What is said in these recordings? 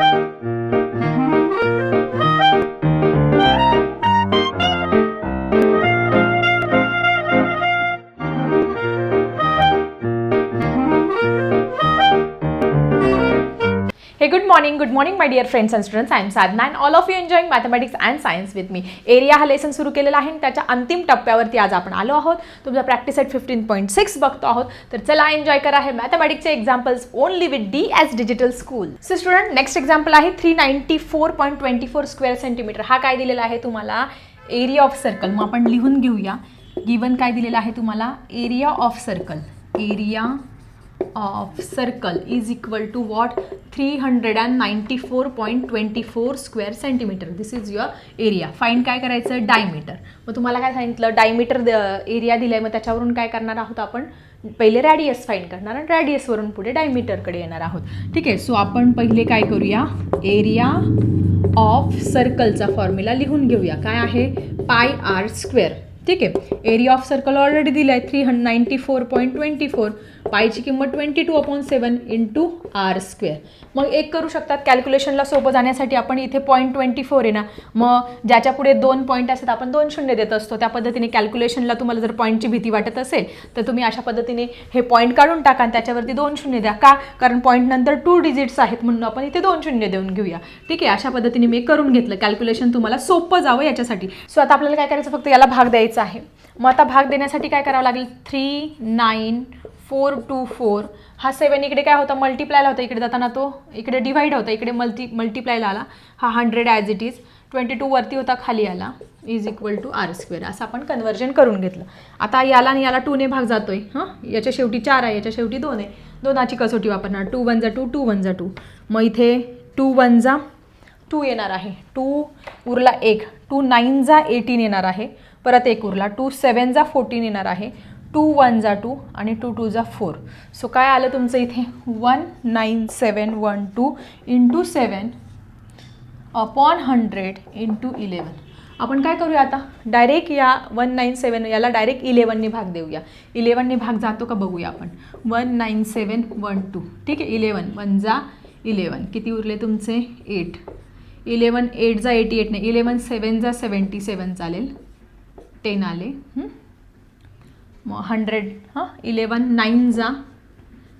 Música good morning, good morning, my dear friends and students. I am Sadhna and all of you enjoying mathematics and science with me. Area हा lesson सुरू केलेला आहे आणि त्याच्या अंतिम टप्प्यावरती आज आपण आलो आहोत. तुमचा practice eight fifteen point six बघतो आहोत. तर चला एन्जॉय करा हे मॅथमॅटिक्सचे examples only with D S digital school so student next example आहे three ninety four point twenty four square centimetre हा काय दिलेला आहे तुम्हाला? एरिया ऑफ सर्कल मग आपण लिहून घेऊया. गिवन काय दिलेलं आहे तुम्हाला? Area of circle area of circle is equal to what three hundred and ninety four point twenty four square centimetre. This is your area fine काय करायचं? डायमीटर मग तुम्हाला काय सांगितलं? डायमीटर एरिया दिलाय. मग त्याच्यावरून काय करणार आहोत आपण? पहिले रॅडियस फाईन करणार आणि रॅडियसवरून पुढे डायमीटरकडे येणार आहोत. ठीक आहे सो आपण पहिले काय करूया? एरिया ऑफ सर्कलचा फॉर्म्युला लिहून घेऊया. काय आहे? पाय आर स्क्वेअर ठीक आहे. एरिया ऑफ सर्कल ऑलरेडी दिला आहे three hundred ninety four point twenty four पायची किंमत twenty two upon seven into r square मग एक करू शकतात कॅल्क्युलेशनला सोपं जाण्यासाठी आपण इथे पॉईंट ट्वेंटी फोर आहे ना. मग ज्याच्या पुढे दोन पॉईंट असतात आपण दोन शून्य देत असतो. त्या पद्धतीने कॅल्क्युलेशनला तुम्हाला जर पॉईंटची भीती वाटत असेल तर तुम्ही अशा पद्धतीने हे पॉईंट काढून टाका आणि त्याच्यावरती दोन शून्य द्या. का? कारण पॉईंट नंतर टू डिजिट्स आहेत म्हणून आपण इथे दोन शून्य देऊन घेऊया. ठीक आहे? अशा पद्धतीने मी करून घेतलं. कॅल्क्युलेशन तुम्हाला सोपं जावं याच्यासाठी. सो आता आपल्याला काय करायचं? फक्त याला भाग द्यायचा आहे. मग आता भाग देण्यासाठी काय करावं लागेल? Three nine four two four हा सेवन इकडे काय होता? मल्टिप्लायला होता. इकडे जाताना तो इकडे डिवाईड होता. इकडे मल्टी मल्टिप्लायला आला. हा hundred as it is twenty two वरती होता. खाली आला. Is equal to r square असं आपण कन्वर्जन करून घेतलं. आता याला आणि याला टूने भाग जातोय. हां? याच्या शेवटी चार आहे. याच्या शेवटी दोन आहे. दोनाची कसोटी वापरणार. टू वन जा टू टू वन जा टू मग इथे टू वन जा टू येणार आहे. टू उरला एक. टू नाईन जा एटीन येणार आहे. परत एक उरला. टू सेवन जा फोर्टीन येणार आहे. टू वन जा टू आणि टू टू जा फोर. सो काय आलं तुमचं इथे? One nine seven one two into seven upon hundred into eleven आपण काय करूया आता? डायरेक्ट या वन नाईन सेवन याला डायरेक्ट इलेवनने भाग देऊया. इलेवनने भाग जातो का बघूया आपण. One nine seven one two. ठीक आहे? इलेवन वन जा इलेवन किती उरले तुमचे? एट. इलेवन एट जा एटी एट नाही. इलेवन सेवन जा सेवन्टी सेवन चालेल. टेन आले. मग हंड्रेड हां इलेवन नाईन जा.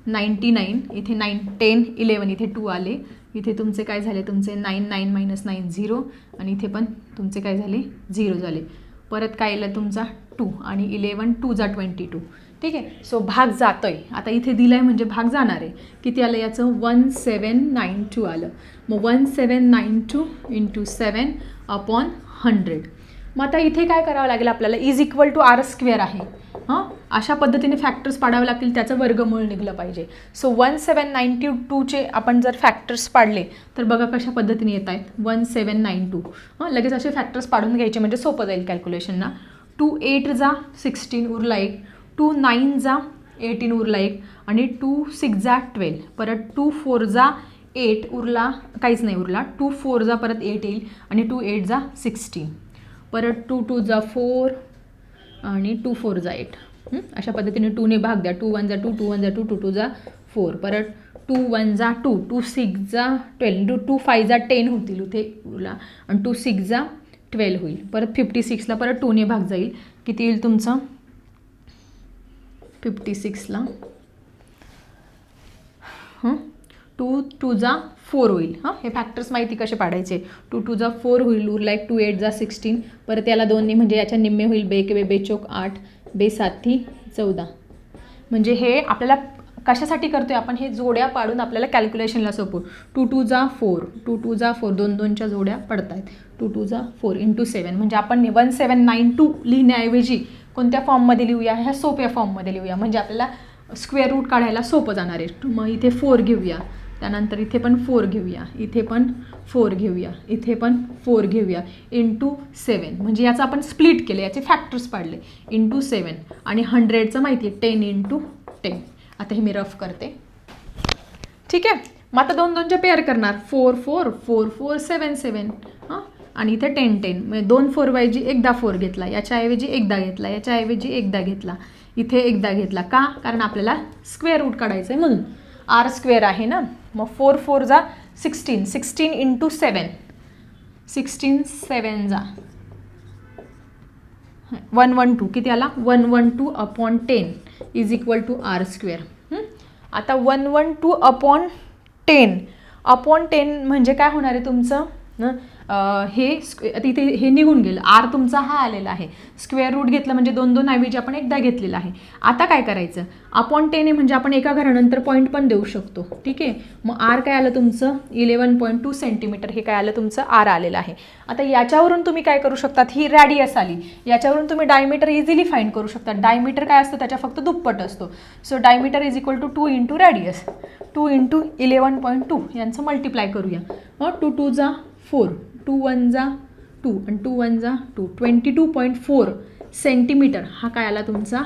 नाईन्टी नाईन इथे नाईन टेन इलेवन इथे टू आले. इथे तुमचे काय झाले? तुमचे nine nine minus nine zero आणि इथे पण तुमचे काय झाले? झिरो झाले. परत काय आलं तुमचा? टू आणि इलेवन टू जा ट्वेंटी टू ठीक आहे? सो भाग जातोय. आता इथे दिलं आहे म्हणजे भाग जाणार आहे. किती आलं याचं? वन सेवन नाईन टू आलं. मग one seven nine two into seven upon hundred मग आता इथे काय करावं लागेल आपल्याला? Is equal to r square आहे. हां? अशा पद्धतीने फॅक्टर्स पाडावे लागतील त्याचं वर्गमूळ निघलं पाहिजे. सो वन सेवन नाईन्टी टूचे आपण जर फॅक्टर्स पाडले तर बघा कशा पद्धतीने येत आहेत. वन सेवन नाईन टू हां? लगेच असे फॅक्टर्स पाडून घ्यायचे म्हणजे सोपं जाईल कॅल्क्युलेशनना टू एट जा सिक्स्टीन उरला एक टू नाईन जा एटीन उरला एक आणि टू सिक्स जा ट्वेल्व परत टू फोर जा एट उरला काहीच नाही उरला. टू फोर जा परत एट येईल. आणि टू एट जा सिक्स्टीन परत टू टू जा फोर आणि टू फोर जा एट. अशा पद्धतीने टूने भाग द्या. टू वन जा टू टू वन जा टू टू टू जा फोर. परत टू वन जा टू टू सिक्स जा ट्वेल्व. टू टू फाय जा टेन होतील इथे आणि टू सिक्स जा ट्वेल्व होईल. परत फिफ्टी सिक्सला परत टूने भाग जाईल. किती येईल तुमचं? फिफ्टी सिक्सला हं? टू टू जा फोर होईल. हां? हे फॅक्टर्स माहिती कसे पाडायचे? टू टू जा फोर होईल उरला एक टू एट जा सिक्स्टीन परत याला दोन्ही म्हणजे याच्या निम्मे होईल बे के बे बेचोक आठ बे साथी चौदा. म्हणजे हे आपल्याला कशासाठी करतोय आपण? हे जोड्या पाडून आपल्याला कॅल्क्युलेशनला सोपू टू टू जा फोर. टू टू जा फोर. दोन दोनच्या जोड्या पडत आहेत टू टू जा फोर इंटू सेवन म्हणजे आपण वन सेवन नाईन टू लिहिण्याऐवजी कोणत्या फॉर्ममध्ये लिहूया? ह्या सोप्या फॉर्ममध्ये लिहूया. म्हणजे आपल्याला स्क्वेअर रूट काढायला सोपं जाणार आहे. मग इथे फोर घेऊया. त्यानंतर इथे पण फोर घेऊया. इथे पण फोर घेऊया. इथे पण फोर घेऊया. इंटू सेवन म्हणजे याचं आपण स्प्लिट केलं. याचे फॅक्टर्स पाडले. इंटू सेवन आणि हंड्रेडचं माहिती आहे. टेन इंटू टेन आता हे मी रफ करते. ठीक आहे? मग आता दोन दोनच्या पेअर करणार. Four four four four seven seven हां? आणि इथे टेन टेन म्हणजे दोन फोर वायजी एकदा फोर घेतला. याच्याऐवजी एकदा घेतला. याच्याऐवजी एकदा घेतला. इथे एकदा घेतला. का? कारण आपल्याला स्क्वेअर रूट काढायचं आहे म्हणून. आर स्क्वेअर आहे ना? मग फोर फोर जा sixteen sixteen into seven sixteen seven जा. वन वन टू किती आला? One one two upon ten is equal to r square आता one one two upon ten upon ten म्हणजे काय होणार आहे तुमचं? हे स्क्वे तिथे हे निघून गेलं. आर तुमचा हा आलेला आहे. स्क्वेअर रूट घेतलं म्हणजे दोन दोन ऐवजी आपण एकदा घेतलेला आहे. आता काय करायचं? अपॉन टेन म्हणजे आपण एका घरानंतर पॉईंट पण देऊ शकतो. ठीक आहे? मग आर काय आलं तुमचं? इलेवन पॉईंट टू सेंटीमीटर हे काय आलं तुमचं? आर आलेलं आहे. आता याच्यावरून तुम्ही काय करू शकतात? ही रॅडियस आली. याच्यावरून तुम्ही डायमीटर इझिली फाईंड करू शकता. डायमीटर काय असतं? त्याच्या फक्त दुप्पट असतो. So diameter is equal to two into radius two into eleven point two यांचं मल्टिप्लाय करूया. मग टू टू जा फोर टू वन जा टू आणि टू वन जा two twenty two point four centimetre हा काय आला तुमचा?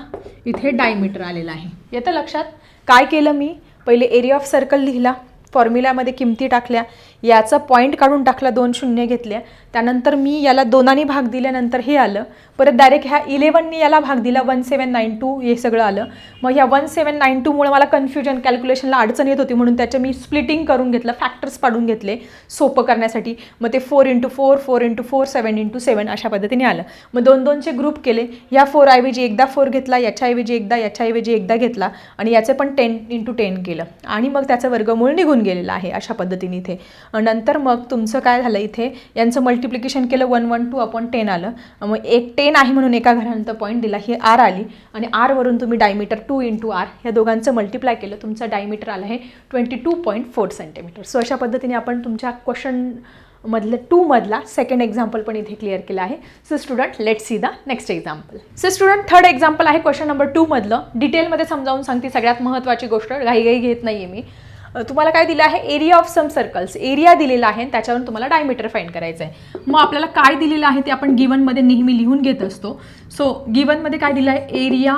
इथे डायमीटर आलेला आहे. येतं लक्षात? काय केलं मी? पहिले एरिया ऑफ सर्कल लिहिला. फॉर्म्युल्यामध्ये किमती टाकल्या. याचा पॉईंट काढून टाकला दोन शून्य घेतल्या त्यानंतर मी याला दोनाने भाग दिल्यानंतर हे आलं. परत डायरेक्ट ह्या इलेवननी याला भाग दिला वन सेवन नाईन टू हे सगळं आलं. मग ह्या वन सेवन नाईन टूमुळे मला कन्फ्युजन कॅल्क्युलेशनला अडचण येत होती म्हणून त्याचं मी स्प्लिटिंग करून घेतलं फॅक्टर्स पाडून घेतले सोपं करण्यासाठी. मग ते four into four four into four seven into seven अशा पद्धतीने आलं. मग दोन दोनचे ग्रुप केले. या फोर ऐवजी एकदा फोर घेतला याच्याऐवजी एकदा याच्याऐवजी एकदा घेतला आणि याचे पण टेन इंटू टेन केलं. आणि मग त्याचं वर्गमूळ निघून गेलेलं आहे अशा पद्धतीने इथे. नंतर मग तुमचं काय झालं इथे? यांचं मल्टिप्लिकेशन केलं one one two upon ten आलं. मग एक टेन आहे म्हणून एका घरानंतर पॉईंट दिला ही आर आली. आणि आरवरून तुम्ही डायमीटर टू इंटू आर या दोघांचं मल्टिप्लाय केलं तुमचं डायमीटर आलं आहे twenty two point four centimetre so अशा पद्धतीने आपण तुमच्या क्वेश्चन मधलं टूमधला सेकंड एक्झाम्पल पण इथे क्लिअर केलं आहे. So student let see the next example so student third example आहे क्वेश्चन नंबर टूमधलं डिटेलमध्ये समजावून सांगते सगळ्यात महत्त्वाची गोष्ट घाईघाई घेत नाही आहे मी. तुम्हाला काय दिलं आहे? Area of some circles area दिलेला आहे त्याच्यावरून तुम्हाला डायमीटर फाईंड करायचं आहे मग आपल्याला काय दिलेलं आहे ते आपण गिवनमध्ये नेहमी लिहून घेत असतो. सो गिवनमध्ये काय दिलं आहे area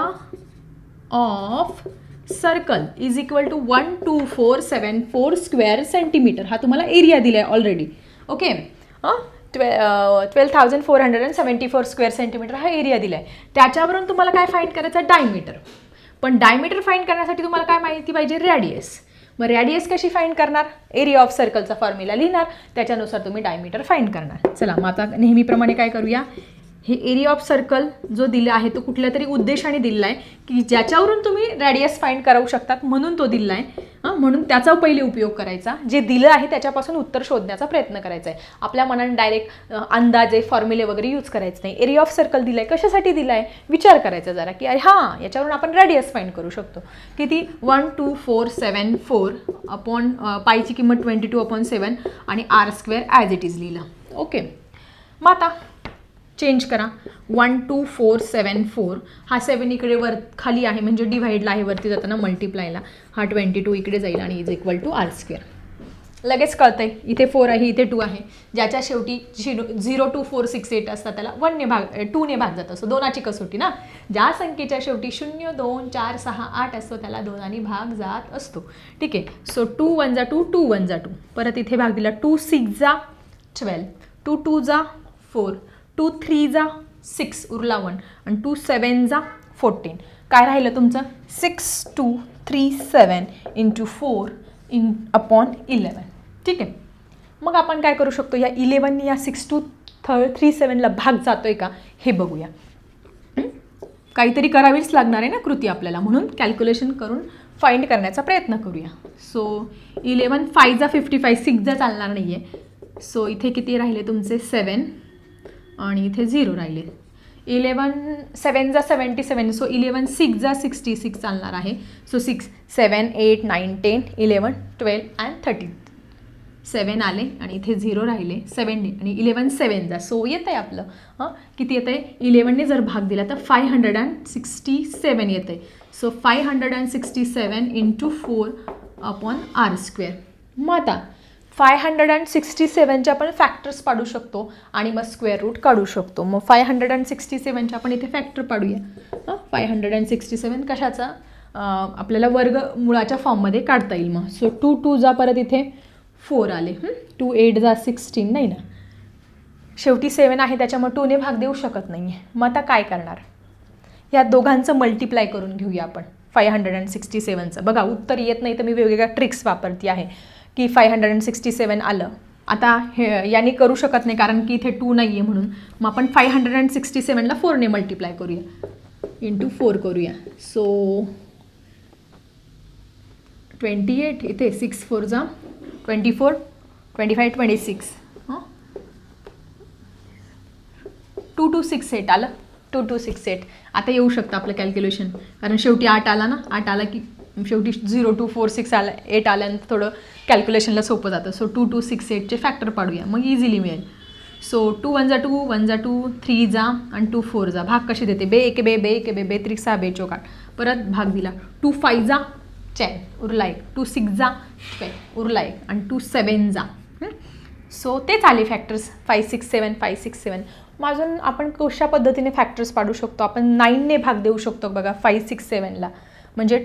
of circle is equal to one two four seven four square centimetre हा तुम्हाला एरिया दिला आहे ऑलरेडी ओके हां twelve twelve thousand four hundred and seventy four square centimetre हा एरिया दिला आहे त्याच्यावरून तुम्हाला काय फाईंड करायचं आहे डायमीटर पण डायमीटर फाईंड करण्यासाठी तुम्हाला काय माहिती पाहिजे? रॅडियस मग रॅडियस कशी फाईंड करणार? एरिया ऑफ सर्कलचा फॉर्म्युला लिहिणार. त्याच्यानुसार तुम्ही डायमीटर फाईंड करणार. चला मग आता नेहमीप्रमाणे काय करूया? हे एरिया ऑफ सर्कल जो दिला आहे तो कुठल्या तरी उद्देशाने दिलेला आहे की ज्याच्यावरून तुम्ही रॅडियस फाईंड करू शकतात म्हणून तो दिला आहे हां म्हणून त्याचा पहिले उपयोग करायचा. जे दिलं आहे त्याच्यापासून उत्तर शोधण्याचा प्रयत्न करायचा आहे आपल्या मनाने डायरेक्ट अंदाजे फॉर्म्युले वगैरे यूज करायचे नाही. एरिया ऑफ सर्कल दिला आहे कशासाठी दिला आहे विचार करायचा जरा की अरे हां याच्यावरून आपण रॅडियस फाईंड करू शकतो. किती? One two four seven four upon पायची किंमत ट्वेंटी टू अपॉन सेवन आणि r square as it is लिहिलं. ओके मग आता चेंज करा. One two four seven four. हा सेवन इकडे वर खाली आहे म्हणजे डिव्हाइडला आहे वरती जाताना मल्टिप्लायला. हा ट्वेंटी टू इकडे जाईल आणि is equal to r square. लगेच कळतंय इथे फोर आहे इथे टू आहे. ज्याच्या शेवटी zero zero two four six eight असतात त्याला वनने भाग टूने भाग जात. असतो दोनाची कसोटी ना? ज्या संख्येच्या शेवटी शून्य दोन चार सहा आठ असतो त्याला दोनाने भाग जात असतो. ठीक आहे? सो टू वन जा टू टू वन जा टू. परत इथे भाग दिला टू सिक्स जा ट्वेल्व. टू टू जा फोर. टू थ्री जा सिक्स उरला वन आणि टू सेवन जा फोर्टीन. काय राहिलं तुमचं? Six two three seven into four in upon eleven ठीक आहे. मग आपण काय करू शकतो? या इलेवननी या सिक्स टू थ थ्री सेवनला भाग जातो आहे का? हे बघूया. काहीतरी करावीच लागणार आहे ना कृती आपल्याला? म्हणून कॅल्क्युलेशन करून फाइंड करण्याचा प्रयत्न करूया. सो इलेवन फायजा फिफ्टी फाय सिक्सचा चालणार नाही आहे सो इथे किती राहिले तुमचे? सेवन. आणि इथे झिरो राहिले. इलेवन सेवन जा seventy seven so eleven six जा सिक्स्टी सिक्स चालणार आहे. So six seven eight nine ten eleven twelve and thirteen. Seven आले आणि इथे झिरो राहिले सेवन आणि इलेवन सेवन जा. सो येतं आहे आपलं हां? किती येतं आहे इलेवनने जर भाग दिला तर five hundred and sixty seven येतं आहे so five hundred and sixty seven into four upon r square. मग आता फाय हंड्रेड अँड सिक्स्टी सेवनचे आपण फॅक्टर्स पाडू शकतो आणि मग स्क्वेअर रूट काढू शकतो. मग फाय हंड्रेड अँड सिक्स्टी सेवनचे आपण इथे फॅक्टर पाडूया. हां? Five hundred and sixty seven कशाचा? आपल्याला वर्ग मुळाच्या फॉर्ममध्ये काढता येईल मग. सो टू टू जा परत इथे फोर आले. टू एट जा सिक्स्टीन नाही ना? शेवटी सेवन आहे त्याच्यामुळे टूने भाग देऊ शकत नाही आहे मग आता काय करणार? या दोघांचं मल्टिप्लाय करून घेऊया आपण. फाय हंड्रेड अँड सिक्स्टी सेवनचं बघा उत्तर येत नाही तर मी वेगवेगळ्या ट्रिक्स वापरते आहे. की five hundred and sixty seven आलं. आता हे याने करू शकत नाही कारण की इथे टू नाही आहे म्हणून. मग आपण फाय हंड्रेड अँड सिक्स्टी सेवनला फोरने मल्टिप्लाय करूया. इंटू फोर करूया. सो ट्वेंटी एट इथे सिक्स फोर जा. Twenty four twenty five twenty six हां? टू टू सिक्स एट आलं. टू टू सिक्स एट आता येऊ शकतं आपलं कॅल्क्युलेशन कारण शेवटी आठ आला ना? आठ आला की शेवटी झिरो टू फोर सिक्स आला एट आल्यानंतर थोडं कॅल्क्युलेशनला सोपं जातं. सो टू टू सिक्स एटचे फॅक्टर पाडूया. मग इझिली मिळेल. सो टू वन जा टू वन जा टू थ्री जा आणि टू फोर जा. भाग कसे देते? बे एक बे बे एक बे बे त्रिक सहा बे चौकाट परत भाग दिला. टू फाय जा चॅन उरला एक टू सिक्स जा ट्वेल्व उरला एक आणि टू सेवन जा. सो तेच आले factors five six seven five six seven मग अजून आपण कशा पद्धतीने फॅक्टर्स पाडू शकतो? आपण नाईनने भाग देऊ शकतो बघा. फाय सिक्स सेवनला म्हणजे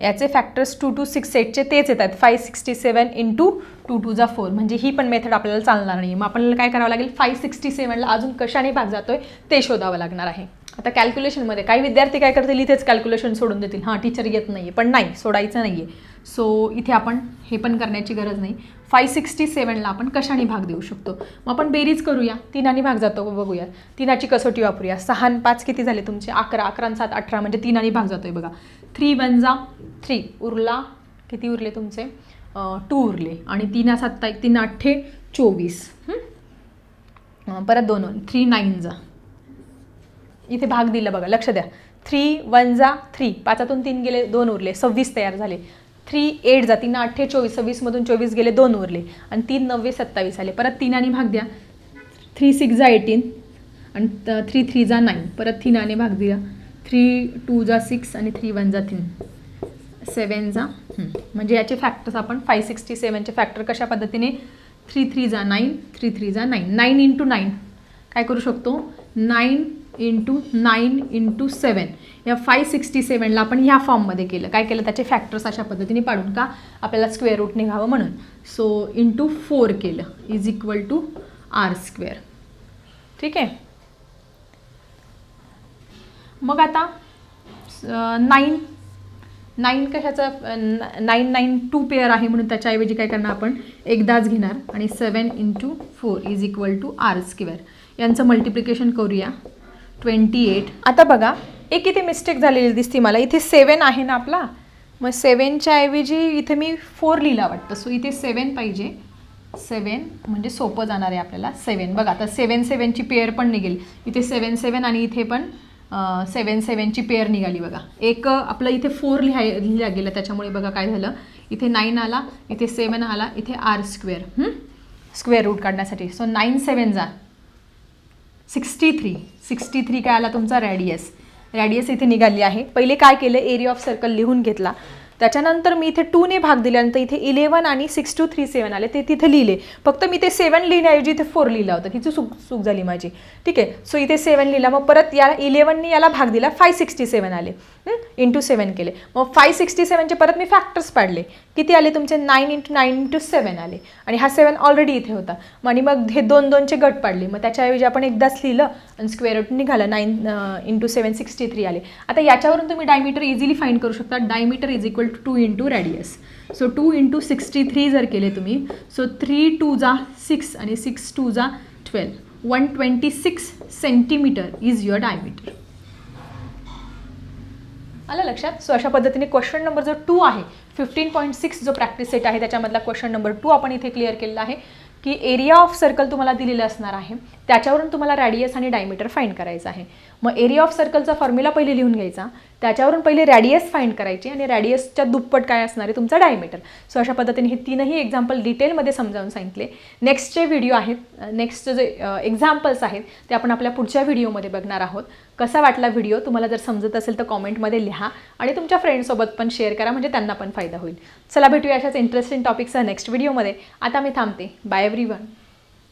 याचे फॅक्टर्स टू टू सिक्स एटचे तेच येतात. Five sixty seven into two two जा फोर म्हणजे ही पण मेथड आपल्याला चालणार नाही मग आपल्याला काय करावं लागेल? फाय सिक्स्टी सेवनला अजून कशाने भाग जातोय? ते शोधावं लागणार आहे. आता कॅल्क्युलेशनमध्ये काही विद्यार्थी काय करतील? इथेच कॅल्क्युलेशन सोडून देतील. हां टीचर येत नाही आहे पण नाही सोडायचं नाही आहे सो इथे आपण हे पण करण्याची गरज नाही. फाय सिक्स्टी सेवनला आपण कशाने भाग देऊ शकतो? मग आपण बेरीज करूया. तिनाने भाग जातो बघूया. तिनाची कसोटी वापरूया. सहा आणि पाच किती झाले तुमचे? अकरा. अकरा सात अठरा. म्हणजे तिनाने भाग जातोय बघा. थ्री वन जा थ्री. उरला. किती उरले तुमचे? टू उरले. आणि तीन सत्ता एक तीन अठ्ठे चोवीस. परत दोन. थ्री नाईन जा. इथे भाग दिला बघा. लक्ष द्या. थ्री वन जा थ्री. पाचातून तीन गेले दोन उरले. सव्वीस तयार झाले. थ्री एट जा तीन अठ्ठे चोवीस सव्वीसमधून चोवीस गेले दोन उरले. आणि तीन नव्वे सत्तावीस आले. परत तीनाने भाग द्या. थ्री सिक्स जा एटीन. आणि थ्री थ्री जा नाईन. परत तीनाने भाग दिला थ्री टू जा सिक्स आणि थ्री वन जा तीन. सेवन जा. म्हणजे याचे फॅक्टर्स आपण फाय सिक्स्टी सेवनचे फॅक्टर कशा पद्धतीने? थ्री थ्री जा नाईन थ्री थ्री जा नाईन. Nine into nine. काय करू शकतो? Nine into nine into seven या फाय सिक्स्टी सेवनला आपण ह्या फॉर्ममध्ये केलं. काय केलं? त्याचे फॅक्टर्स अशा पद्धतीने पाडून का आपल्याला स्क्वेअर रूट निघावं म्हणून. सो इंटू फोर केलं. Is equal to r square ठीक आहे? मग आता नाईन नाईन कशाचं? नाईन नाईन टू पेअर आहे म्हणून त्याच्याऐवजी काय करणार आपण? एकदाच घेणार. आणि seven into four is equal to r square यांचं मल्टिप्लिकेशन करूया. ट्वेंटी एट आता बघा एक इथे मिस्टेक झालेली दिसते मला. इथे सेवन आहे ना आपला? मग सेवनच्या ऐवजी इथे मी फोर लिहिला वाटतं. सो इथे सेवन पाहिजे. सेवन म्हणजे सोपं जाणार आहे आपल्याला. सेवन बघा आता सेवन सेवनची पेअर पण निघेल. इथे सेवन सेवन आणि इथे पण सेवन सेवनची पेअर निघाली बघा. एक आपलं इथे फोर लिहाय लिहिला गेलं. त्याच्यामुळे बघा काय झालं? इथे नाईन आला इथे सेवन आला इथे आर स्क्वेअर स्क्वेअर रूट काढण्यासाठी. सो नाईन सेवन जा. सिक्स्टी थ्री सिक्स्टी थ्री काय आला तुमचा रॅडियस रॅडियस इथे निघाली आहे. पहिले काय केलं? एरिया ऑफ सर्कल लिहून घेतला. त्याच्यानंतर मी इथे टूने भाग दिल्यानंतर इथे इलेवन आणि सिक्स टू थ्री सेवन आले. ते तिथे लिहिले. फक्त मी ते सेवन लिहिण्याऐवजी इथे फोर लिहिला होता. तिची चूक चूक झाली माझी. ठीक आहे? सो इथे सेवन लिहिला. मग परत याला इलेवनने याला भाग दिला. फाय सिक्स्टी सेवन आले. इंटू सेवन केले. मग फाय सिक्स्टी सेवनचे परत मी फॅक्टर्स पाडले. किती आले तुमचे? Nine into nine into seven आले. आणि हा सेवन ऑलरेडी इथे होता. मग आणि मग हे दोन दोनचे गट पाडले. मग त्याच्याऐवजी आपण एकदाच लिहिलं आणि स्क्वेअर रूट निघालं. Nine into seven sixty three आले. आता याच्यावरून तुम्ही डायमीटर इझिली फाईंड करू शकता. Diameter is equal to two into radius so two into sixty three जर केले तुम्ही सो थ्री टू जा सिक्स आणि सिक्स टू जा twelve one twenty six centimetre is your diameter आलं लक्षात? सो अशा पद्धतीने क्वेश्चन नंबर जो टू आहे फिफ्टीन पॉईंट सिक्स जो प्रॅक्टिस सेट आहे त्याच्यामधला क्वेश्चन नंबर टू आपण इथे क्लिअर केलेला आहे की एरिया ऑफ सर्कल तुम्हाला दिलेलं असणार आहे. त्याच्यावरून तुम्हाला रॅडियस आणि डायमीटर फाईंड करायचं आहे. मग एरिया ऑफ सर्कलचा फॉर्म्युला पहिले लिहून घ्यायचा. त्याच्यावरून पहिले रॅडियस फाईंड करायची आणि रॅडियसच्या दुप्पट काय असणार आहे तुमचा डायमीटर सो अशा पद्धतीने हे तीनही एक्झाम्पल डिटेलमध्ये समजावून सांगितले. नेक्स्टचे व्हिडिओ आहेत नेक्स्टचे जे एक्झाम्पल्स आहेत ते आपण आपल्या पुढच्या व्हिडिओमध्ये बघणार आहोत. कसा वाटला व्हिडिओ तुम्हाला जर समजत असेल तर कॉमेंटमध्ये लिहा आणि तुमच्या फ्रेंडसोबत पण शेअर करा म्हणजे त्यांना पण फायदा होईल. चला भेटूया अशाच इंटरेस्टिंग टॉपिकसह नेक्स्ट व्हिडिओमध्ये आता मी थांबते. Bye every one